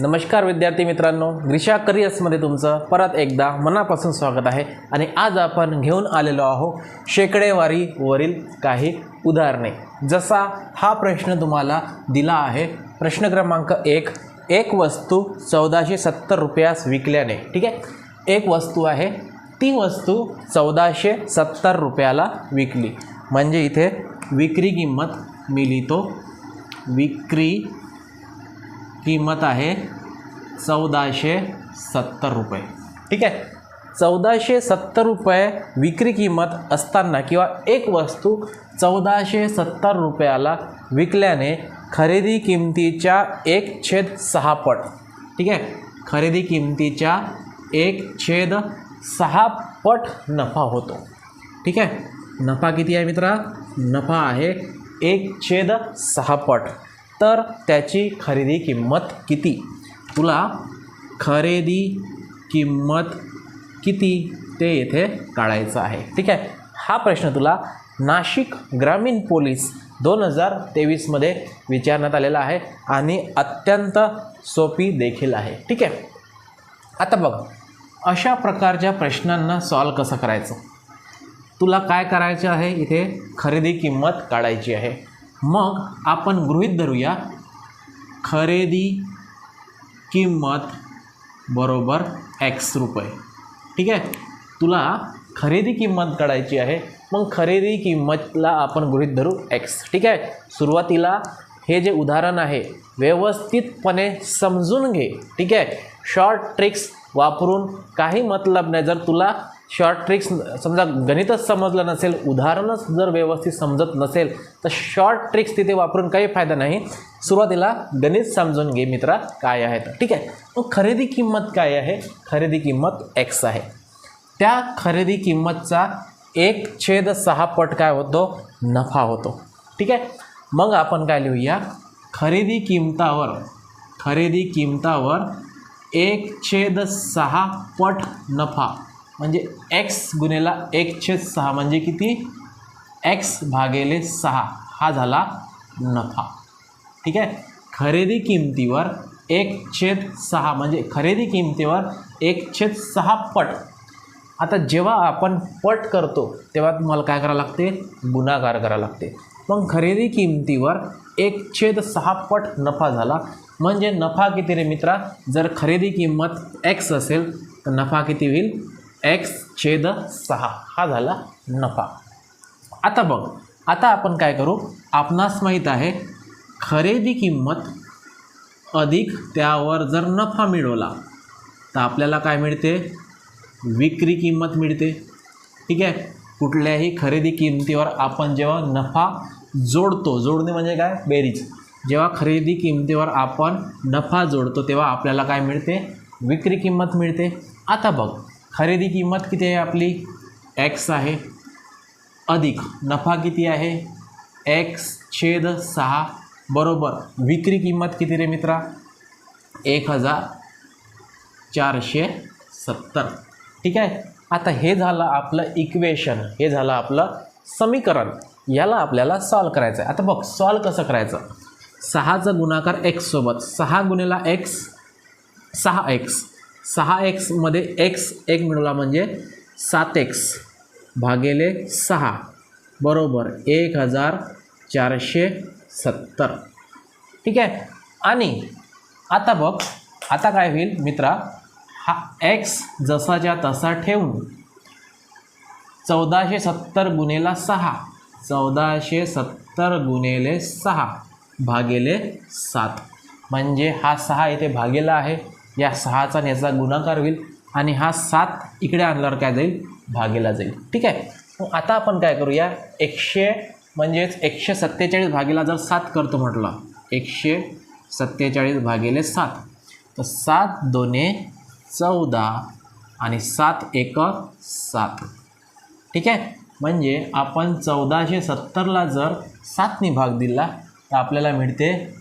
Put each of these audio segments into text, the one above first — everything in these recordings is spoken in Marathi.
नमस्कार विद्यार्थी मित्रांनो ग्रिशा करिअर्समध्ये तुमचं परत एकदा मनापासून स्वागत आहे. आणि आज आपण घेऊन आलेलो आहोत शेकडेवारीवरील काही उदाहरणे. जसा हा प्रश्न तुम्हाला दिला आहे प्रश्न क्रमांक एक एक वस्तू चौदाशे सत्तर रुपयास विकल्याने ठीक आहे? एक वस्तू आहे ती वस्तू चौदाशे सत्तर रुपयाला विकली. म्हणजे इथे विक्री किंमत मी लिहितो विक्री किंमत आहे चौदाशे सत्तर रुपये. ठीक आहे? चौदाशे सत्तर रुपये विक्री किंमत असताना किंवा एक वस्तू चौदाशे सत्तर रुपयाला विकल्याने खरेदी किमतीच्या एक छेद सहा पट. ठीक आहे? खरेदी किमतीच्या एक छेद सहा पट नफा होतो. ठीक आहे? नफा किती आहे मित्रा? नफा आहे एक छेद सहा पट. तर त्याची खरेदी किंमत किती? तुला खरेदी किंमत किती ते येथे काढायचं आहे. ठीक आहे? हा प्रश्न तुला नाशिक ग्रामीण पोलीस दोन हजार तेवीसमध्ये विचारण्यात आलेला आहे आणि अत्यंत सोपी देखील आहे. ठीक आहे? आता बघ अशा प्रकारच्या प्रश्नांना सॉल्व कसं करायचं? तुला काय करायचं आहे? इथे खरेदी किंमत काढायची आहे. मग आपण गृहीत धरूया खरेदी किंमत बरोबर एक्स रुपये. ठीक आहे? तुला खरेदी किंमत काढायची आहे मग खरेदी किंमतला आपण गृहित धरू एक्स ठीक आहे? सुरुवातीला हे जे उदाहरण आहे व्यवस्थितपणे समजून घे. ठीक आहे? शॉर्ट ट्रिक्स वापरून काही मतलब नाही. जर तुला शॉर्ट ट्रिक्स समजा गणितच समजलं नसेल उदाहरणच जर व्यवस्थित समजत नसेल तर शॉर्ट ट्रिक्स तिथे वापरून काही फायदा नाही. सुरुवातीला गणित समजून घे मित्रा काय आहे तर. ठीक आहे? मग खरेदी किंमत काय आहे? खरेदी किंमत एक्स आहे. त्या खरेदी किंमतचा एक छेद सहा पट काय होतो? नफा होतो. ठीक आहे? मग आपण काय लिहूया? खरेदी किंमतावर खरेदी किंमतावर एक छेद सहा पट नफा. म्हणजे एक्स गुन्हेला एक छेद सहा म्हणजे किती? एक्स भागेले सहा. हा झाला नफा. ठीक आहे? खरेदी किमतीवर एक छेद सहा म्हणजे खरेदी किमतीवर एक छेद सहा पट. आता जेव्हा आपण पट करतो तेव्हा तुम्हाला काय करावं लागते? गुणाकार करावं लागते. मग खरेदी किमतीवर एक छेद सहा पट नफा झाला. म्हणजे नफा किती रे मित्रा? जर खरेदी किंमत एक्स असेल तर नफा किती होईल? एक्स छेद सहा. हा झाला नफा. आता बघ आता आपण काय करू? आपणास माहीत आहे खरेदी किंमत अधिक त्यावर जर नफा मिळवला तर आपल्याला काय मिळते? विक्री किंमत मिळते. ठीक आहे? कुठल्याही खरेदी किमतीवर आपण जेव्हा नफा जोडतो जोडणे म्हणजे काय? बेरीज. जेव्हा खरेदी किमतीवर आपण नफा जोडतो तेव्हा आपल्याला काय मिळते? विक्री किंमत मिळते. आता बघ खरेदी किंमत किती आहे आपली? एक्स आहे. अधिक नफा किती आहे? एक्स छेद सहा. बरोबर. विक्री किंमत किती रे मित्रा? एक हजार चारशे सत्तर. ठीक आहे? आता हे झालं आपलं इक्वेशन हे झालं आपलं समीकरण. याला आपल्याला सॉल्व करायचं आहे आता बघ सॉल्व कसं करायचं? सहाचा गुणाकार एक्ससोबत सहा गुणेला एक्स सहा एक्स सहा एक्समध्ये एक्स एक मिळवला म्हणजे सात एक्स भागेले सहा. बरोबर एक हजार चारशे सत्तर. ठीक आहे? आणि आता बघ आता काय होईल मित्रा? हा एक्स जसाच्या तसा ठेवून चौदाशे सत्तर गुणेला सहा. चौदाशे सत्तर गुणेले सहा भागेले सात. म्हणजे हा सहा इथे भागेला आहे. या सहाचा आणि याचा गुणाकार होईल आणि हा सात इकडे आणल्यावर काय जाईल? भागेला जाईल. ठीक आहे? मग आता आपण काय करूया? एकशे म्हणजेच एकशे सत्तेचाळीस भागेला जर सात करतो म्हटलं एकशे सत्तेचाळीस भागेले सात. तर सात दोने चौदा आणि सात एक सात. ठीक आहे? म्हणजे आपण चौदाशे सत्तरला जर सातनी भाग दिला तर आपल्याला मिळते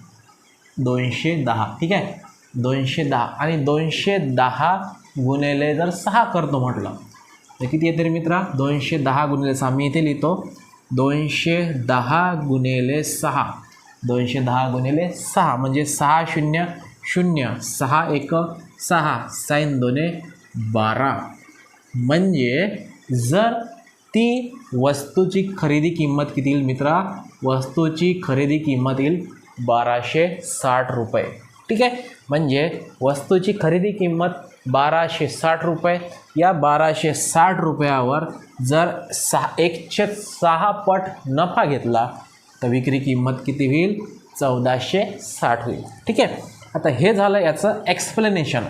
दोनशे दहा. ठीक आहे? दोनशे दहा आणि दोनशे दहा गुणिले जर सहा करतो म्हटलं तर किती येते रे मित्रा? दोनशे दहा गुणिले सहा. मी इथे लिहितो दोनशे दहा गुणिले सहा. दोनशे दहा गुणिले सहा म्हणजे सहा शून्य शून्य सहा एक सहा साईन दोने बारा. म्हणजे जर ती वस्तूची खरेदी किंमत किती येईल मित्रा? वस्तूची खरेदी किंमत येईल बाराशे साठ रुपये. ठीक आहे? म्हणजे वस्तूची खरेदी किंमत बाराशे साठ रुपये. या बाराशे साठ रुपयावर जर सहा एकशे सहा पट नफा घेतला तर विक्री किंमत किती होईल? चौदाशे साठ होईल. ठीक आहे? आता हे झालं याचं एक्सप्लेनेशन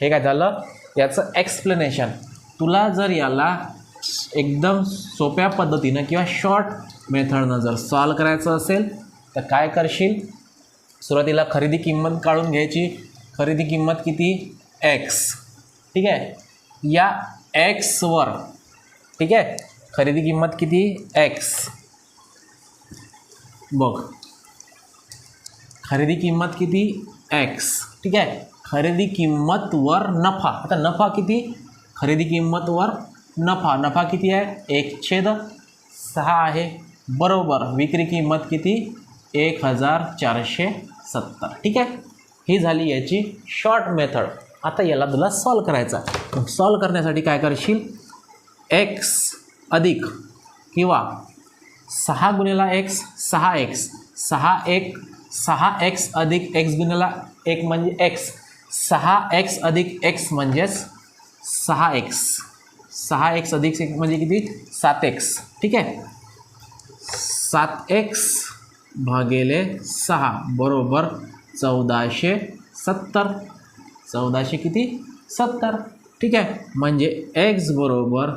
हे काय झालं? याचं एक्सप्लेनेशन तुला जर याला एकदम सोप्या पद्धतीनं किंवा शॉर्ट मेथडनं जर सॉल्व करायचं असेल तर काय करशील? सुरुवातीला खरेदी किंमत काढून घ्यायची. खरेदी किंमत किती? एक्स ठीक आहे? या एक्सवर ठीक आहे? खरेदी किंमत किती? एक्स बघ. खरेदी किंमत किती? एक्स ठीक आहे? खरेदी किंमतवर नफा. आता नफा किती? खरेदी किंमतवर नफा. नफा किती आहे? एक छेद सहा आहे. बरोबर. विक्री किंमत किती? एक हजार चारशे सत्तर. ठीक आहे? ही झाली याची शॉर्ट मेथड आता याला तुला सॉल्व करायचा मग सॉल्व करण्यासाठी काय करशील? एक्स अधिक किंवा सहा गुणेला एक्स सहा एक्स सहा एक सहा एक्स अधिक एक्स गुणेला एक म्हणजे एक्स सहा एक्स अधिक एक्स म्हणजेच सहा एक्स सहा एक्स अधिक एक म्हणजे किती? सात एक्स ठीक आहे? सात एक्स भागिले सहा. बरोबर चौदाशे सत्तर. चौदाशे किती? सत्तर. ठीक आहे. म्हणजे एक्स बरोबर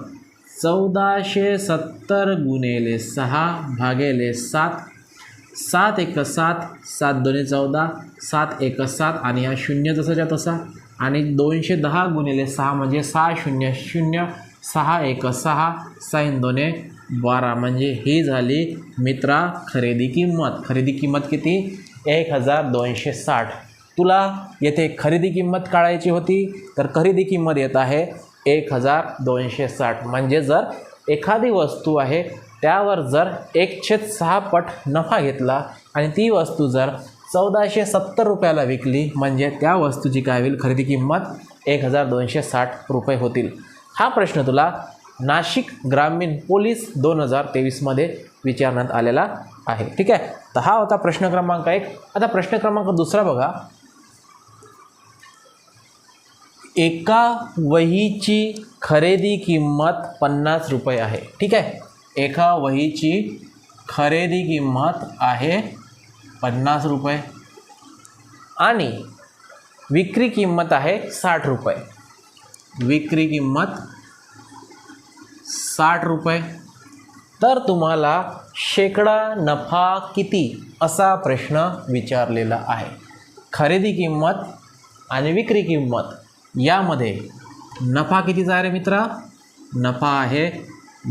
चौदाशे सत्तर गुणेले सहा भागेले सात. सात एक सात सात दोन्ही चौदा सात एक सात आणि हा शून्य जसाच्या तसा. आणि दोनशे दहा गुणिले सहा म्हणजे सहा शून्य शून्य सहा एक सहा साईन दोने बारा म्हणजे ही झाली मित्रा खरेदी किंमत. खरेदी किंमत किती? एक हजार दोनशे साठ. तुला येथे खरेदी किंमत काढायची होती तर खरेदी किंमत येत आहे एक हजार दोनशे साठ. म्हणजे जर एखादी वस्तू आहे त्यावर जर एकशे सहा पट नफा घेतला आणि ती वस्तू जर चौदाशे सत्तर रुपयाला विकली म्हणजे त्या वस्तूची काय होईल? खरेदी किंमत एक हजार दोनशे साठ रुपये होतील. हा प्रश्न तुला नाशिक ग्रामीण पोलीस दोन हजार तेवीसमध्ये विचारण्यात आलेला आहे. ठीक आहे? तर हा होता प्रश्न क्रमांक एक. आता प्रश्न क्रमांक दुसरा बघा. एका वहीची खरेदी किंमत पन्नास रुपये आहे. ठीक आहे? एका वहीची खरेदी किंमत आहे पन्नास रुपये. आणि विक्री किंमत आहे साठ रुपये. विक्री किंमत साठ रुपये. तर तुम्हाला शेकडा नफा किती असा प्रश्न विचारलेला आहे. खरेदी किंमत आणि विक्री किंमत यामध्ये नफा कितीचा आहे रे मित्रा? नफा आहे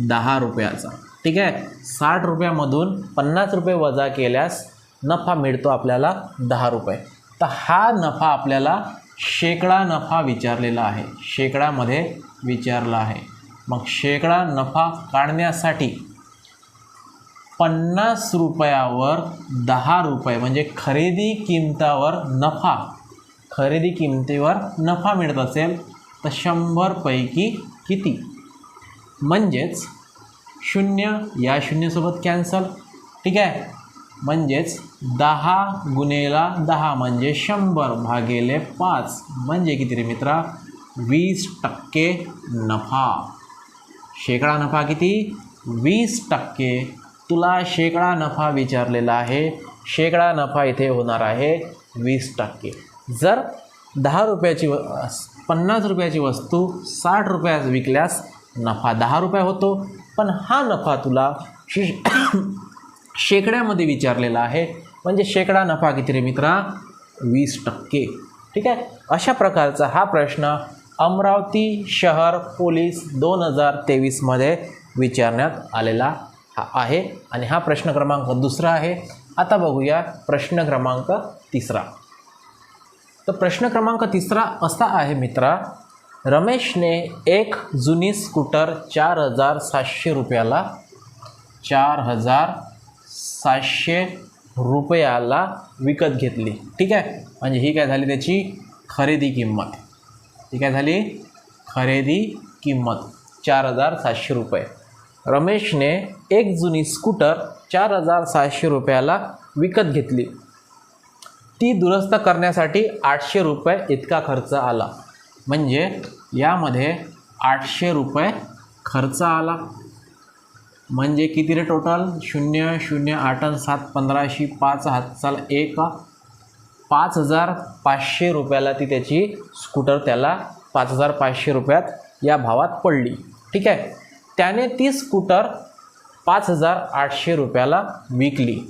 दहा रुपयाचा. ठीक आहे? साठ रुपयामधून पन्नास रुपये वजा केल्यास नफा मिळतो आपल्याला दहा रुपये. तर हा नफा आपल्याला शेकडा नफा विचारलेला आहे. शेकडामध्ये विचारला आहे. मग शेकडा नफा काढण्यासाठी पन्नास रुपयावर दहा रुपये म्हणजे खरेदी किमतावर नफा खरेदी किंमतीवर नफा मिळत असेल तर शंभरपैकी किती? म्हणजेच शून्य या शून्यसोबत कॅन्सल ठीक आहे? म्हणजेच दहा गुणेला दहा म्हणजे शंभर भागेले पाच म्हणजे किती रे मित्रा? वीस टक्के नफा. शेकडा नफा किती? वीस टक्के. तुला शेकडा नफा विचारलेला आहे. शेकडा नफा इथे होणार आहे वीस टक्के. जर दहा रुपयाची व पन्नास रुपयाची वस्तू साठ रुपयास विकल्यास नफा दहा रुपये होतो. पण हा नफा तुला शे शेकड्यामध्ये विचारलेला आहे. म्हणजे शेकडा नफा किती रे मित्रा? वीस टक्के. ठीक आहे? अशा प्रकारचा हा प्रश्न अमरावती शहर पोलीस दोन हजार तेवीसमध्ये विचारण्यात आलेला हा आहे. आणि हा प्रश्न क्रमांक दुसरा आहे. आता बघूया प्रश्न क्रमांक तिसरा. तर प्रश्न क्रमांक तिसरा असा आहे मित्रा. रमेशने एक जुनी स्कूटर चार हजार सातशे रुपयाला चार हजार सातशे रुपयाला विकत घेतली. ठीक आहे? म्हणजे ही काय झाली त्याची खरेदी किंमत. ती काय झाली? खरेदी किंमत चार हजार सातशे रुपये. रमेशने एक जुनी स्कूटर चार हजार सातशे रुपयाला विकत घेतली. ती दुरुस्त करण्यासाठी आठशे रुपये इतका खर्च आला. म्हणजे यामध्ये आठशे रुपये खर्च आला. म्हणजे किती रे टोटल शून्य शून्य आठ सात पंधराशे पाच हातचाल एक पाच हजार पाचशे रुपयाला ती त्याची स्कूटर त्याला पाच हजार पाचशे रुपयात या भावात पडली. ठीक आहे? त्याने ती स्कूटर पाच हजार आठशे रुपयाला विकली.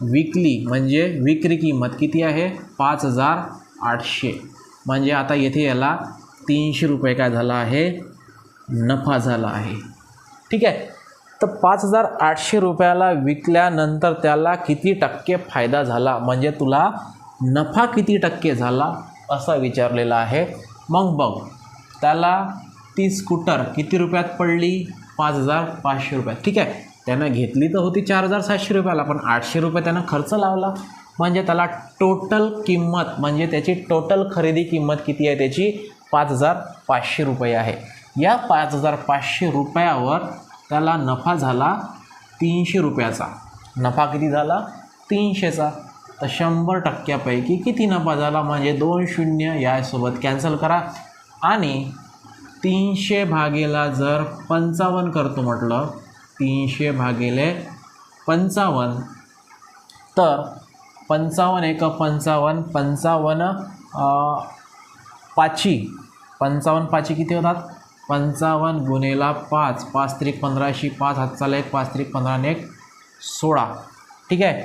विकली म्हणजे विक्री किंमत किती आहे? पाच हजार आठशे. म्हणजे आता येथे याला तीनशे रुपये काय झाला आहे? नफा झाला आहे. ठीक आहे? तर पाच हजार आठशे रुपयाला विकल्यानंतर त्याला किती टक्के फायदा झाला? म्हणजे तुला नफा किती टक्के झाला असा विचारलेला आहे. मग बघ त्याला ती स्कूटर किती रुपयात पडली? पाच हजार पाचशे रुपयात. ठीक आहे. त्यानं घेतली तर होती चार हजार सातशे रुपयाला पण आठशे रुपये त्यानं खर्च लावला. म्हणजे त्याला टोटल किंमत म्हणजे त्याची टोटल खरेदी किंमत किती आहे? त्याची पाच हजार पाचशे रुपये आहे. या पाच हजार पाचशे रुपयावर त्याला नफा झाला तीनशे रुपयाचा. नफा किती झाला? तीनशेचा. तर शंभर टक्क्यापैकी किती नफा झाला म्हणजे दोन शून्य यासोबत कॅन्सल करा. आणि तीनशे भागेला जर पंचावन्न करतो म्हटलं तीनशे भागेले पंचावन्न. तर पंचावन्न एक पंचावन्न पंचावन्न पाची पंचावन्न पाची किती होतात? पंचावन्न गुणेला पाच. पाच त्रिक पंधराशी पाच हातचाला एक पाच त्रिक पंधरा आणि एक सोळा. ठीक आहे?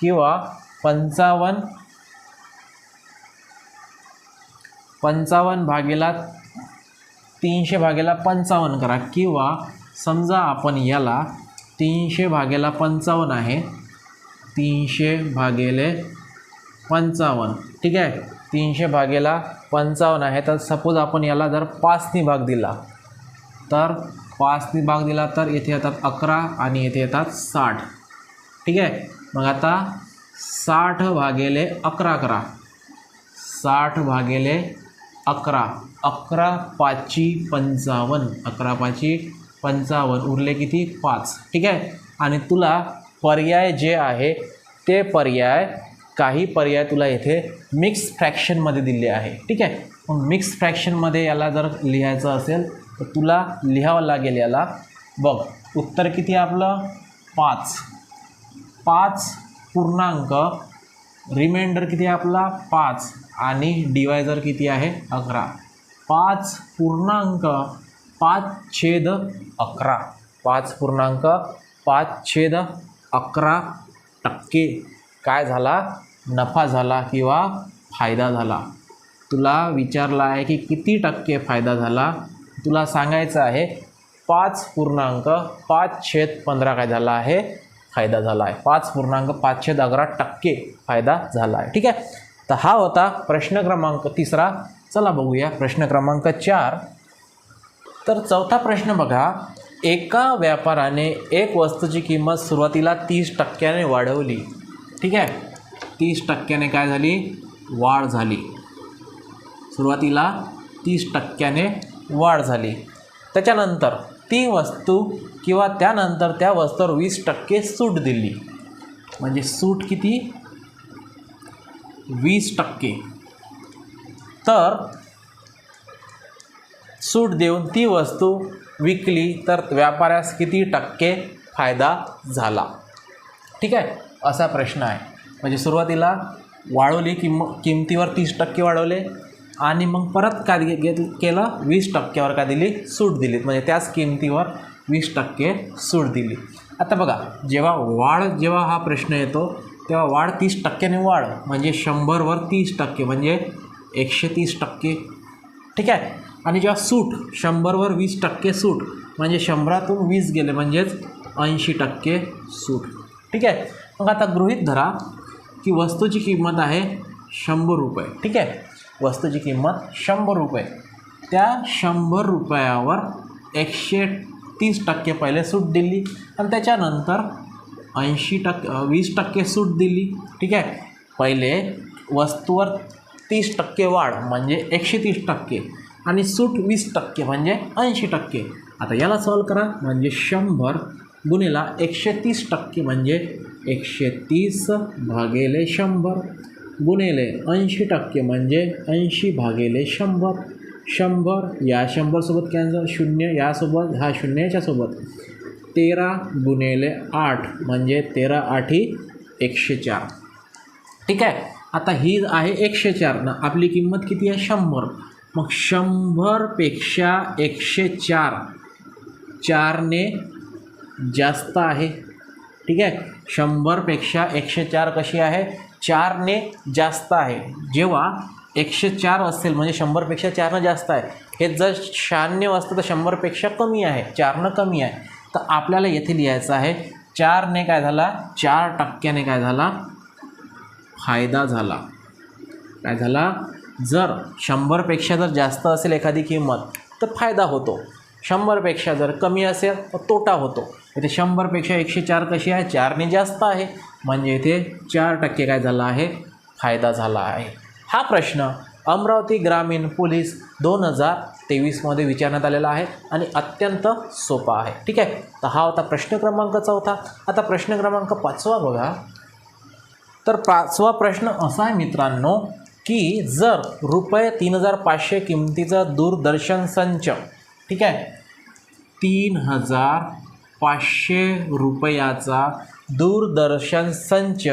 किंवा पंचावन्न. पंचावन्न भागेला तीनशे भागेला पंचावन्न करा. किंवा समजा आपण याला तीनशे भागेला पंचावन्न आहे. तीनशे भागेले पंचावन्न. ठीक आहे? तीनशे भागेला पंचावन्न आहे. तर सपोज आपण याला जर पाचनी भाग दिला तर पाचनी भाग दिला तर येथे येतात अकरा आणि येथे येतात साठ. ठीक आहे? मग आता साठ भागेले अकरा करा. साठ भागेले अकरा. अकरा पाची पंचावन्न. अकरा पाची पंचावन्न. उरले किती? पाच. ठीक आहे? आणि तुला पर्याय जे आहे ते पर्याय काही पर्याय तुला येथे मिक्स फ्रॅक्शनमध्ये दिले आहे. ठीक आहे? मग मिक्स फ्रॅक्शनमध्ये याला जर लिहायचं असेल तर तुला लिहावं लागेल याला. बघ उत्तर किती आपलं? पाच. पाच पूर्णांक. रिमाइंडर किती आहे आपला? पाच. आणि डिवायझर किती आहे? अकरा. पाच पूर्णांक पाच छेद अकरा. पाच पूर्णांक पाच छेद अकरा टक्के. काय झाला? नफा झाला किंवा फायदा झाला. तुला विचारला आहे की किती टक्के फायदा झाला? तुला सांगायचं आहे पाच पूर्णांक पाच छेद पंधरा काय झाला आहे? फायदा झाला आहे पाच पूर्णांक पाचशे अकरा टक्के फायदा झाला आहे ठीक आहे? तर हा होता प्रश्न क्रमांक तिसरा. चला बघूया प्रश्न क्रमांक चार. तर चौथा प्रश्न बघा. एका व्यापाराने एक वस्तूची किंमत सुरुवातीला तीस टक्क्याने वाढवली. ठीक आहे? तीस टक्क्याने काय झाली? वाढ झाली. सुरुवातीला तीस टक्क्याने वाढ झाली. त्याच्यानंतर ती वस्तू किंवा त्यानंतर त्या वस्तूवर वीस टक्के सूट दिली. म्हणजे सूट किती? वीस टक्के. तर सूट देऊन ती वस्तू विकली तर व्यापाऱ्यास किती टक्के फायदा झाला? ठीक आहे? असा प्रश्न आहे. म्हणजे सुरुवातीला वाढवली किंम किमतीवर तीस टक्के वाढवले. आणि मग परत काय घेत केलं? वीस टक्क्यावर काय दिली? सूट दिली म्हणजे त्याच किमतीवर वीस टक्के सूट दिली. आता बघा जेव्हा वाढ जेव्हा हा प्रश्न येतो तेव्हा वाढ तीस टक्क्याने वाढ. म्हणजे शंभरवर तीस टक्के. म्हणजे एकशे तीस टक्के. ठीक आहे? आणि जेव्हा सूट शंभरवर वीस टक्के सूट म्हणजे शंभरातून वीस गेले म्हणजेच ऐंशी टक्के सूट. ठीक आहे? मग आता गृहीत धरा की वस्तूची किंमत आहे शंभर रुपये. ठीक आहे? वस्तूची किंमत शंभर रुपये. त्या शंभर रुपयावर एकशे तीस टक्के पहिले सूट दिली आणि त्याच्यानंतर ऐंशी टक्के वीस टक्के सूट दिली. ठीक आहे? पहिले वस्तूवर तीस टक्के वाढ म्हणजे एकशे तीस टक्के आणि सूट वीस टक्के म्हणजे ऐंशी टक्के. आता याला सॉल्व करा. म्हणजे शंभर गुणिला एकशे तीस टक्के म्हणजे एकशे तीस भागेले शंभर. गुणिले ऐंशी टक्के म्हणजे ऐंशी भागिले शंभर. शंभर या शंभरसोबत कॅन्सल शून्य. यासोबत हा शून्य याच्यासोबत तेरा गुणिले आठ म्हणजे तेरा आठी एकशे चार. ठीक आहे? आता ही आहे एकशे चार. ना आपली किंमत किती आहे? शंभर. मग शंभरपेक्षा एकशे चार चारने जास्त आहे. ठीक आहे? शंभरपेक्षा एकशे चार कशी आहे? चारने जास्त आहे. जेव्हा एकशे चार असेल म्हणजे शंभरपेक्षा चारनं जास्त आहे. हे जर शहाण्णव असतं तर शंभरपेक्षा कमी आहे. चारनं कमी आहे. तर आपल्याला येथे लिहायचं आहे चारने काय झाला? चार टक्क्याने काय झाला? फायदा झाला. काय झाला? जर शंभरपेक्षा जर जास्त असेल एखादी किंमत तर फायदा होतो. शंभरपेक्षा जर कमी असेल तर तोटा होतो. इथे शंभरपेक्षा एकशे चार कशी आहे? चारने जास्त आहे. म्हणजे इथे चार टक्के काय झाला आहे? फायदा झाला आहे. हा प्रश्न अमरावती ग्रामीण पोलीस दोन हजार तेवीसमध्ये विचारण्यात आलेला आहे आणि अत्यंत सोपा आहे. ठीक आहे? तर हा होता प्रश्न क्रमांक चौथा. आता प्रश्न क्रमांक पाचवा बघा. तर पाचवा प्रश्न असा आहे मित्रांनो की जर रुपये तीन हजार पाचशे किमतीचा दूरदर्शन संच ठीक आहे? तीन हजार पाचशे रुपयाचा दूरदर्शन संच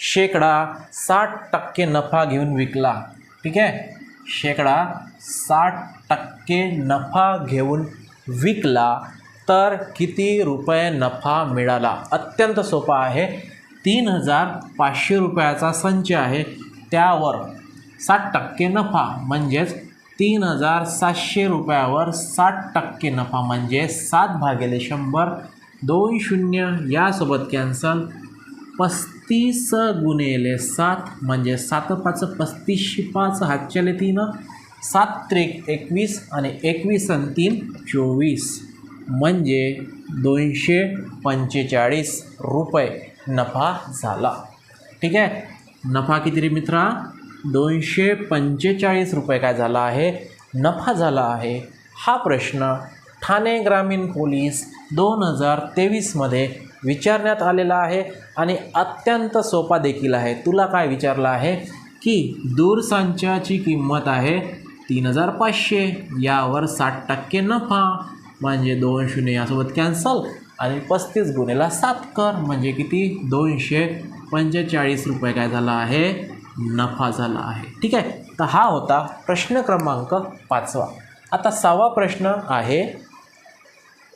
शेकडा साठ टक्के नफा घेऊन विकला. ठीक आहे? शेकडा साठ टक्के नफा घेऊन विकला तर किती रुपये नफा मिळाला? अत्यंत सोपा आहे. तीन हजार पाचशे रुपयाचा संच आहे. त्यावर साठ टक्के नफा म्हणजेच तीन हजार सातशे रुपयावर साठ टक्के नफा म्हणजे सात भागिले शंभर दोन शून्य यासोबत कॅन्सल पस्तीस गुणेले सात म्हणजे सात पाच पस्तीसशे पाच हातच्याले तीन. सात त्रेक एकवीस आणि एकवीस आणि तीन चोवीस. म्हणजे दोनशे पंचेचाळीस रुपये नफा झाला. ठीक आहे? नफा किती रे मित्रा? दोनशे पंचेचाळीस रुपये काय झाला आहे? नफा झाला आहे. हा प्रश्न ठाणे ग्रामीण पोलीस दोन हजार तेवीसमध्ये विचारण्यात आलेला आहे आणि अत्यंत सोपा देखील आहे. तुला काय विचारलं आहे? की दूरसंचाची किंमत आहे तीन हजार पाचशे. यावर साठ टक्के नफा म्हणजे दोन शून्य यासोबत कॅन्सल आणि पस्तीस गुन्हेला सात कर म्हणजे किती? दोनशे पंचेचाळीस रुपये काय झाला आहे? नफा झाला आहे. ठीक आहे? तर हा होता प्रश्न क्रमांक पाचवा. आता सहावा प्रश्न आहे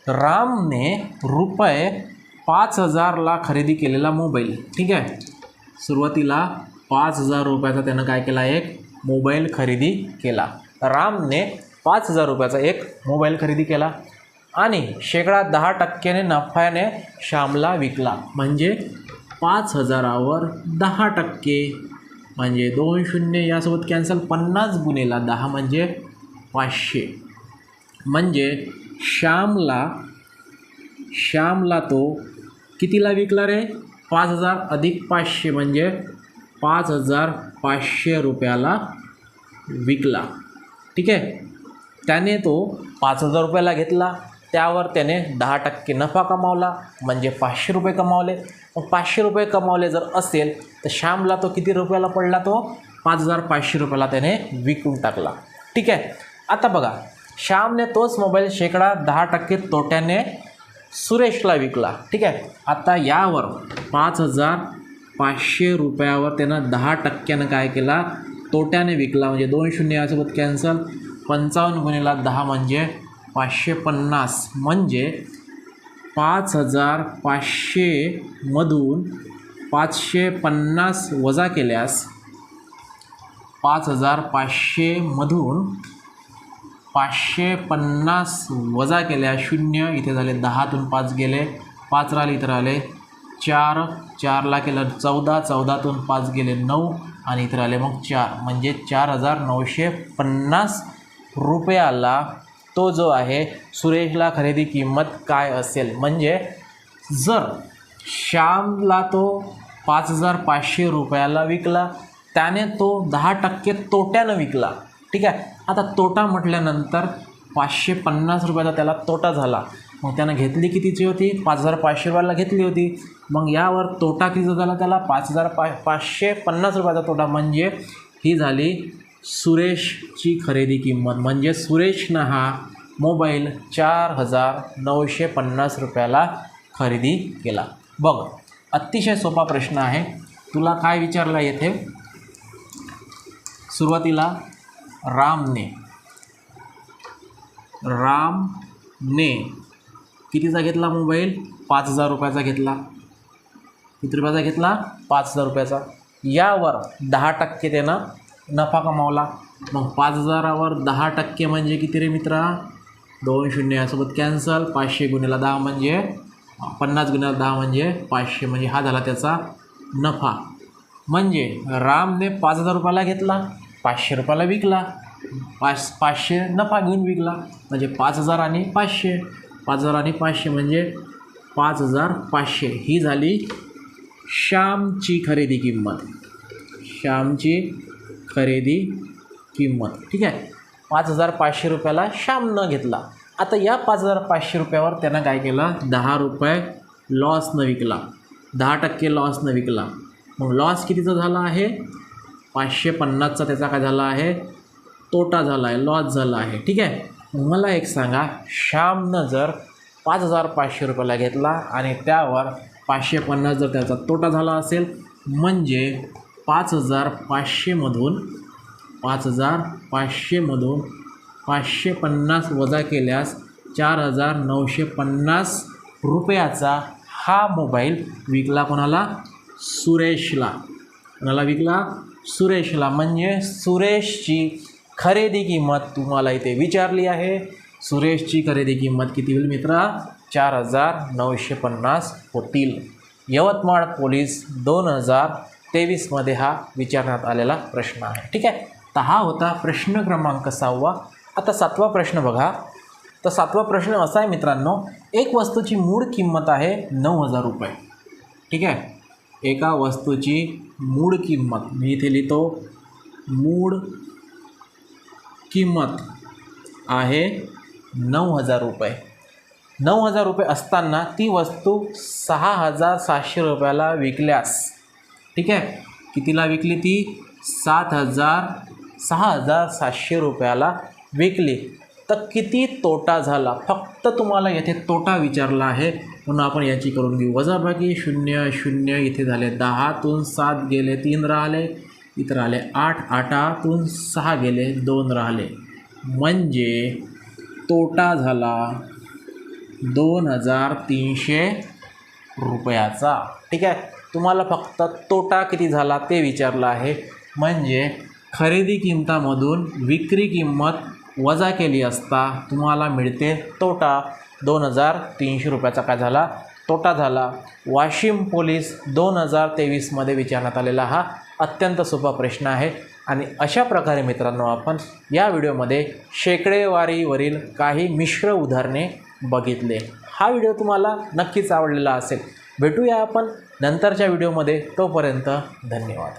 रामने रुपये पाच हजारला खरेदी केलेला मोबाईल. ठीक आहे? सुरुवातीला पाच हजार रुपयाचा त्यानं काय केला? एक मोबाईल खरेदी केला. रामने पाच हजार रुपयाचा एक मोबाईल खरेदी केला आणि शेकडा दहा टक्क्याने नफ्याने श्यामला विकला. म्हणजे पाच हजारावर दहा टक्के. म्हणजे दोन शून्य यासोबत कॅन्सल पन्नास गुन्हेला दहा म्हणजे पाचशे. म्हणजे श्यामला श्यामला तो कितीला विकला रे? पाच हजार अधिक पाचशे म्हणजे पाच हजार पाचशे रुपयाला विकला. ठीक आहे? त्याने तो पाच हजार रुपयाला घेतला. त्यावर त्याने दहा टक्के नफा कमावला म्हणजे पाचशे रुपये कमावले. मग पाचशे रुपये कमावले जर असेल तर श्यामला तो किती रुपयाला पडला तो? पाच हजार पाचशे रुपयाला त्याने विकून टाकला. ठीक आहे? आता बघा. श्यामने तोच मोबाईल शेकडा दहा टक्के तोट्याने सुरेशला विकला. ठीक आहे? आता यावर पाच हजार पाचशे रुपयावर त्यानं दहा टक्क्यानं काय केला? तोट्याने विकला. म्हणजे दोन शून्य यासोबत कॅन्सल पंचावन्न गुणिला दहा म्हणजे पाचशे पन्नास. म्हणजे पाच हजार पाचशेमधून पाचशे पन्नास वजा केल्यास पाच हजार पाचशेमधून पाचशे पन्नास वजा केल्या शून्य इथे झाले दहातून पाच गेले पाच राहिले इथं राहिले चार चारला केलं चौदा चौदातून पाच गेले नऊ आणि इथं राहिले मग चार. म्हणजे चार हजार नऊशे पन्नास रुपयाला तो जो आहे सुरेशला खरेदी किंमत काय असेल? म्हणजे जर श्यामला तो पाच हजार पाचशे रुपयाला विकला त्याने तो दहा टक्के तोट्यानं विकला. ठीक आहे? आता तोटा म्हटल्यानंतर पाचशे पन्नास रुपयाचा त्याला तोटा झाला. मग त्यानं घेतली कितीची होती? पाच हजार पाचशे रुपयाला घेतली होती. मग यावर तोटा किती झाला त्याला? पाच हजार पा पाचशे पन्नास रुपयाचा तोटा. म्हणजे ही झाली सुरेशची खरेदी किंमत. म्हणजे सुरेशनं हा मोबाईल चार हजार नऊशे पन्नास रुपयाला खरेदी केला. बघ अतिशय सोपा प्रश्न आहे. तुला काय विचारला येथे? सुरुवातीला रामने. रामने. कितीचा घेतला मोबाईल? पाच हजार रुपयाचा घेतला. किती रुपयाचा घेतला? पाच हजार रुपयाचा. यावर दहा टक्के त्यानं नफा कमावला. मग पाच हजारावर दहा टक्के म्हणजे किती रे मित्रा? दोन शून्य. यासोबत कॅन्सल पाचशे गुन्ह्याला दहा म्हणजे पन्नास गुन्ह्याला दहा म्हणजे पाचशे. म्हणजे हा झाला त्याचा नफा. म्हणजे रामने पाच हजार रुपयाला घेतला. पाचशे रुपयाला विकला. पाच पाचशे नफा घेऊन विकला. म्हणजे पाच हजार आणि पाचशे. पाच हजार आणि पाचशे म्हणजे पाच हजार पाचशे. ही झाली श्यामची खरेदी किंमत. श्यामची खरेदी किंमत. ठीक आहे? पाच हजार पाचशे रुपयाला श्यामनं घेतला. आता या पाच हजार पाचशे रुपयावर त्यानं काय केलं? दहा रुपये लॉसनं विकला. दहा टक्के लॉसनं विकला. मग लॉस कितीचा झाला आहे? पाचशे पन्नासचा त्याचा काय झाला आहे? तोटा झाला आहे लॉस झाला आहे. ठीक आहे? मला एक सांगा श्यामनं जर पाच हजार पाचशे रुपयाला घेतला आणि त्यावर पाचशे पन्नास जर त्याचा तोटा झाला असेल म्हणजे पाच हजार पाचशेमधून पाच हजार पाचशेमधून पाचशे पन्नास वजा केल्यास चार हजार नऊशे पन्नास रुपयाचा हा मोबाईल विकला कोणाला? सुरेशला. कोणाला विकला? सुरेशला म्हणजे सुरेशची खरेदी किंमत तुम्हाला इथे विचारली आहे. सुरेशची खरेदी किंमत किती होईल मित्रा? चार हजार नऊशे पन्नास होतील. यवतमाळ पोलीस दोन हजार तेवीसमध्ये हा विचारण्यात आलेला प्रश्न आहे. ठीक आहे? तर हा होता प्रश्न क्रमांक सहावा. आता सातवा प्रश्न बघा. तर सातवा प्रश्न असा आहे मित्रांनो एक वस्तूची मूळ किंमत आहे नऊ हजार रुपये. ठीक आहे? एका वस्तूची मूळ किंमत. मी इथे लिहितो मूळ किंमत आहे नऊ हजार रुपये. नऊ हजार रुपये असताना ती वस्तू सहा हजार सातशे रुपयाला विकल्यास ठीक आहे कितीला विकली ती? सात हजार सहा हजार सातशे रुपयाला विकली. तर किती तोटा झाला? फक्त तुम्हाला येथे तोटा विचारला आहे. म्हणून आपण याची करून घेऊ. वजाबाकी शून्य शून्य इथे झाले दहातून सात गेले तीन राहिले. इथं राहिले आठ आठातून सहा गेले दोन राहिले. म्हणजे तोटा झाला दोन हजार तीनशे रुपयाचा. ठीक आहे? तुम्हाला फक्त तोटा किती झाला ते विचारलं आहे. म्हणजे खरेदी किंमतामधून विक्री किंमत वजा केली असता तुम्हाला मिळते तोटा. दोन हजार तीनशे रुपयाचा काय झाला? तोटा झाला. वाशिम पोलीस दोन हजार तेवीसमध्ये विचारण्यात आलेला हा अत्यंत सोपा प्रश्न आहे. आणि अशा प्रकारे मित्रांनो आपण या व्हिडिओमध्ये शेकडेवारीवरील काही मिश्र उदाहरणे बघितले. हा व्हिडिओ तुम्हाला नक्कीच आवडलेला असेल. भेटूया आपण नंतरच्या व्हिडिओमध्ये. तोपर्यंत धन्यवाद.